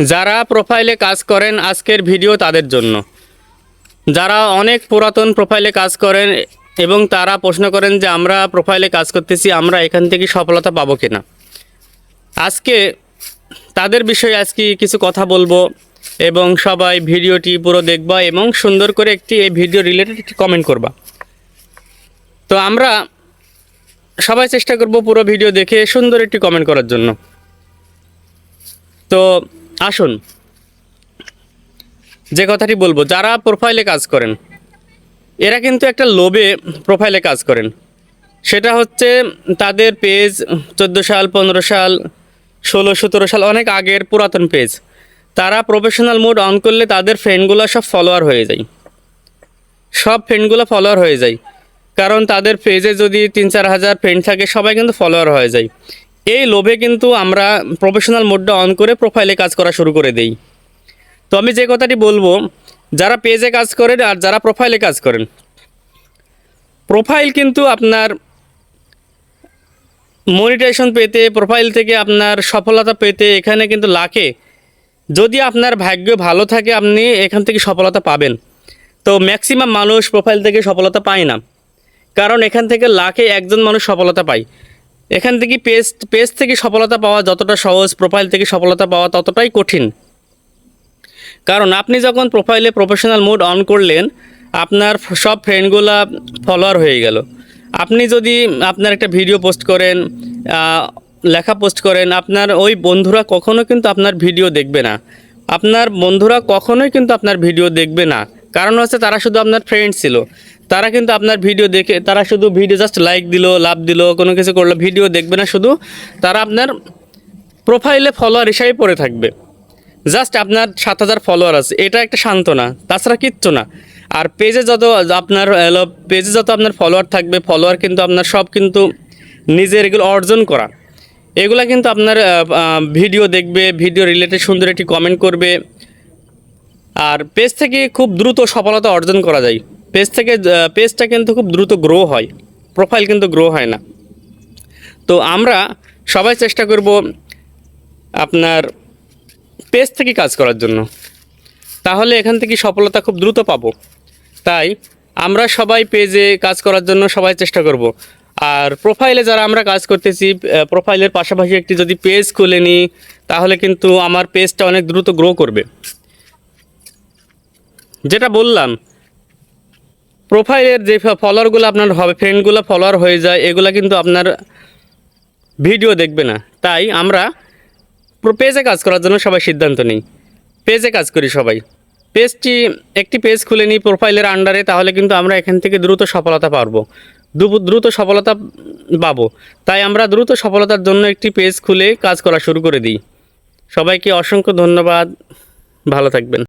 যারা প্রোফাইলে কাজ করেন আজকের ভিডিও তাদের জন্য। যারা অনেক পুরাতন প্রোফাইলে কাজ করেন এবং তারা প্রশ্ন করেন যে আমরা প্রোফাইলে কাজ করতেছি, আমরা এখান থেকে সফলতা পাবো কিনা। আজকে তাদের বিষয়ে আজকে কিছু কথা বলব এবং সবাই ভিডিওটি পুরো দেখবা এবং সুন্দর করে একটি এই ভিডিও রিলেটেড একটি কমেন্ট করবা। তো আমরা সবাই চেষ্টা করব পুরো ভিডিও দেখে সুন্দর একটি কমেন্ট করার জন্য। তো আসুন। যে কথাটি বলব, যারা প্রোফাইলে কাজ করেন, এরা কিন্তু একটা লোভে প্রোফাইলে কাজ করেন। সেটা হচ্ছে তাদের পেজ চোদ্দ সাল, পনেরো সাল, ষোলো, সতেরো সাল, অনেক আগের পুরাতন পেজ তারা প্রফেশনাল মোড অন করলে তাদের ফ্রেন্ডগুলো সব ফলোয়ার হয়ে যায়। সব ফ্রেন্ডগুলো ফলোয়ার হয়ে যায়। কারণ তাদের পেজে যদি তিন চার হাজার ফ্রেন্ড থাকে, সবাই কিন্তু ফলোয়ার হয়ে যায়। এই লোভে কিন্তু আমরা প্রফেশনাল মোডটা অন করে প্রোফাইলে কাজ করা শুরু করে দেই। তো আমি যে কথাটি বলব, যারা পেজে কাজ করেন আর যারা প্রোফাইলে কাজ করেন প্রোফাইল কিন্তু আপনার মনিটাইজেশন পেতে প্রোফাইল থেকে আপনার সফলতা পেতে এখানে কিন্তু লাখে। যদি আপনার ভাগ্য ভালো থাকে, আপনি এখান থেকে সফলতা পাবেন। তো ম্যাক্সিমাম মানুষ প্রোফাইল থেকে সফলতা পায় না। কারণ এখান থেকে লাখে একজন মানুষ সফলতা পায়। এখান থেকে পেজ পেজ থেকে সফলতা পাওয়া যতটা সহজ প্রোফাইল থেকে সফলতা পাওয়া ততটাই কঠিন। কারণ আপনি যখন প্রোফাইলে প্রফেশনাল মোড অন করলেন, আপনার সব ফ্রেন্ডগুলা ফলোয়ার হয়ে গেল। আপনি যদি আপনার একটা ভিডিও পোস্ট করেন লেখা পোস্ট করেন, আপনার ওই বন্ধুরা কখনো কিন্তু আপনার ভিডিও দেখবে না। আপনার বন্ধুরা কখনোই কিন্তু আপনার ভিডিও দেখবে না। কারণ হচ্ছে তারা শুধু আপনার ফ্রেন্ড ছিল। তারা কিন্তু আপনার ভিডিও দেখে, তারা শুধু ভিডিও জাস্ট লাইক দিল লাভ দিল, কোনো কিছু করল ভিডিও দেখবে না শুধু, তারা আপনার প্রোফাইলে ফলোয়ার হিসাবে পড়ে থাকবে। জাস্ট আপনার সাত হাজার ফলোয়ার আছে, এটা একটা সান্ত্বনা, তাছাড়া কিচ্ছু না। আর পেজে যত আপনার পেজে যত আপনার ফলোয়ার থাকবে ফলোয়ার কিন্তু আপনার সব কিন্তু নিজের এগুলো অর্জন করা। এগুলা কিন্তু আপনার ভিডিও দেখবে ভিডিও রিলেটেড সুন্দর একটি কমেন্ট করবে। আর পেজ থেকে খুব দ্রুত সফলতা অর্জন করা যায়। পেজ থেকে পেজটা কিন্তু খুব দ্রুত গ্রো হয়। প্রোফাইল কিন্তু গ্রো হয় না। তো আমরা সবাই চেষ্টা করব আপনার পেজ থেকে কাজ করার জন্য। তাহলে এখান থেকে সফলতা খুব দ্রুত পাবো। তাই আমরা সবাই পেজে কাজ করার জন্য সবাই চেষ্টা করব। আর প্রোফাইলে যারা আমরা কাজ করতেছি প্রোফাইলের পাশাপাশি একটি যদি পেজ খুলে নিই তাহলে কিন্তু আমার পেজটা অনেক দ্রুত গ্রো করবে। যেটা বললাম প্রোফাইলের যে ফলোয়ারগুলো আপনার হবে ফ্রেন্ডগুলো ফলোয়ার হয়ে যায়, এগুলো কিন্তু আপনার ভিডিও দেখবে না। তাই আমরা পেজে কাজ করার জন্য সবাই সিদ্ধান্ত নিই। পেজে কাজ করি সবাই। পেজটি একটি পেজ খুলে নিই প্রোফাইলের আন্ডারে তাহলে কিন্তু আমরা এখান থেকে দ্রুত সফলতা পারব। দ্রুত সফলতা পাবো। তাই আমরা দ্রুত সফলতার জন্য একটি পেজ খুলে কাজ করা শুরু করে দিই। সবাইকে অসংখ্য ধন্যবাদ। ভালো থাকবেন।